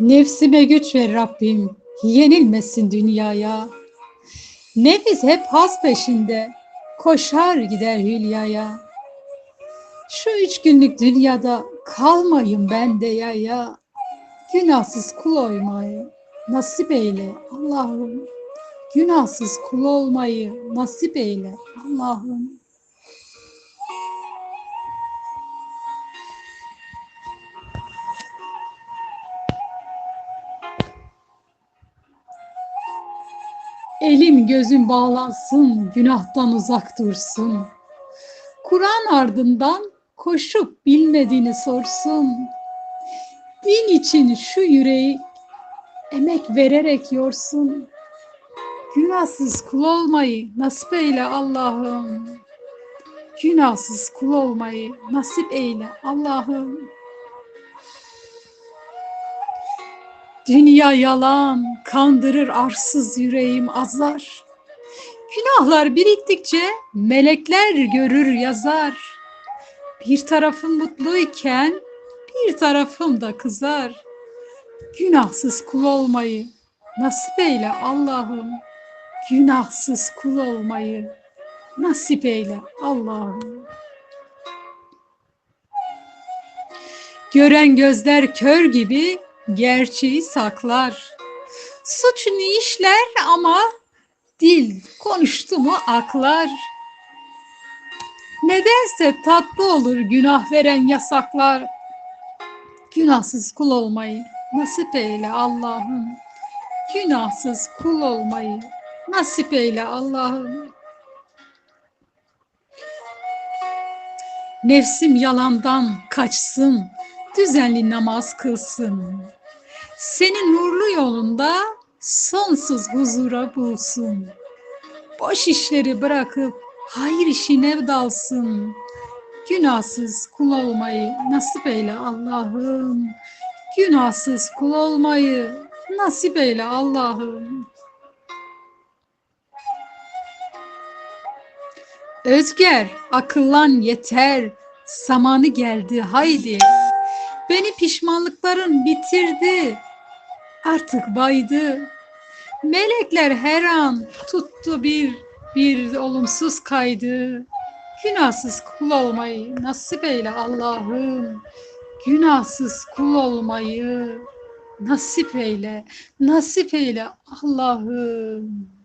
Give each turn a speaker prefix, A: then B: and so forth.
A: Nefsime güç ver Rabbim, yenilmesin dünyaya. Nefis hep haz peşinde, koşar gider hülyaya. Şu üç günlük dünyada kalmayın ben de yaya. Günahsız kul olmayı nasip eyle Allah'ım. Günahsız kul olmayı nasip eyle Allah'ım. Elim gözüm bağlansın, günahtan uzak dursun. Kur'an ardından koşup bilmediğini sorsun. Din için şu yüreği emek vererek yorsun. Günahsız kul olmayı nasip eyle Allah'ım. Günahsız kul olmayı nasip eyle Allah'ım. Dünya yalan, kandırır arsız yüreğim azar. Günahlar biriktikçe melekler görür yazar. Bir tarafım mutluyken bir tarafım da kızar. Günahsız kul olmayı nasip eyle Allah'ım. Günahsız kul olmayı nasip eyle Allah'ım. Gören gözler kör gibi gerçeği saklar. Suç ne işler ama dil konuştu mu aklar. Nedense tatlı olur günah veren yasaklar. Günahsız kul olmayı nasip eyle Allah'ım. Günahsız kul olmayı nasip eyle Allah'ım. Nefsim yalandan kaçsın, düzenli namaz kılsın. Senin nurlu yolunda sonsuz huzura bulsun. Boş işleri bırakıp hayır işine dalsın. Günahsız kul olmayı nasip eyle Allah'ım. Günahsız kul olmayı nasip eyle Allah'ım. Özger, akıllan yeter, zamanı geldi haydi. Beni pişmanlıkların bitirdi, artık baydı. Melekler her an tuttu bir bir olumsuz kaydı. Günahsız kul olmayı nasip eyle Allah'ım. Günahsız kul olmayı nasip eyle, nasip eyle Allah'ım.